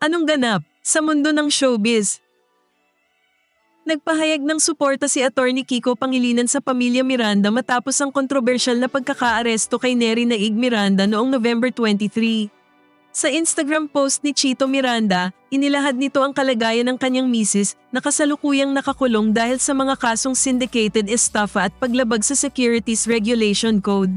Anong ganap sa mundo ng showbiz? Nagpahayag ng suporta si Attorney Kiko Pangilinan sa pamilya Miranda matapos ang kontrobersyal na pagkakaaresto kay Neri Naig Miranda noong November 23. Sa Instagram post ni Chito Miranda, inilahad nito ang kalagayan ng kanyang misis na kasalukuyang nakakulong dahil sa mga kasong syndicated estafa at paglabag sa Securities Regulation Code.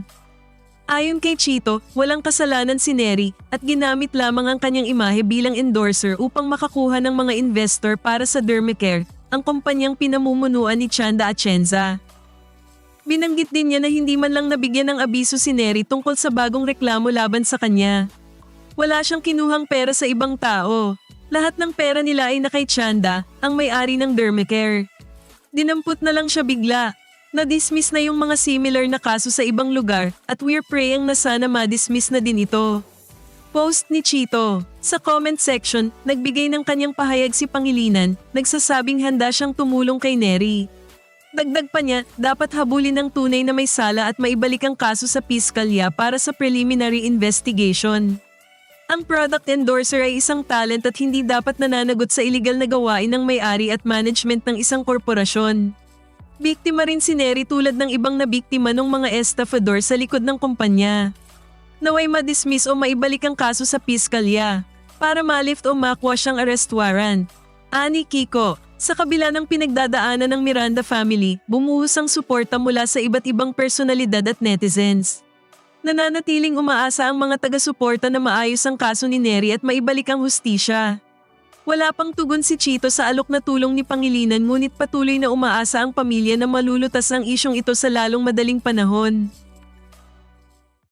Ayon kay Chito, walang kasalanan si Neri at ginamit lamang ang kanyang imahe bilang endorser upang makakuha ng mga investor para sa Dermacare, ang kumpanyang pinamumunuan ni Chanda Atienza. Binanggit din niya na hindi man lang nabigyan ng abiso si Neri tungkol sa bagong reklamo laban sa kanya. Wala siyang kinuhang pera sa ibang tao. Lahat ng pera nila ay na kay Chanda, ang may-ari ng Dermacare. Dinampot na lang siya bigla. Na-dismiss na yung mga similar na kaso sa ibang lugar at we're praying na sana ma-dismiss na din ito. Post ni Chito. Sa comment section, nagbigay ng kanyang pahayag si Pangilinan, nagsasabing handa siyang tumulong kay Neri. Dagdag pa niya, dapat habulin ng tunay na may sala at maibalik ang kaso sa piskalya para sa preliminary investigation. Ang product endorser ay isang talent at hindi dapat nananagot sa iligal na gawain ng may-ari at management ng isang korporasyon. Biktima rin si Neri tulad ng ibang na biktima ng mga estafador sa likod ng kumpanya. Naway ma-dismiss o maibalik ang kaso sa piskalya para ma-lift o makuha siyang arrest warrant. Ani Kiko, sa kabila ng pinagdadaanan ng Miranda family, bumuhos ang suporta mula sa iba't ibang personalidad at netizens. Nananatiling umaasa ang mga taga-suporta na maayos ang kaso ni Neri at maibalik ang hustisya. Wala pang tugon si Chito sa alok na tulong ni Pangilinan ngunit patuloy na umaasa ang pamilya na malulutas ang isyong ito sa lalong madaling panahon.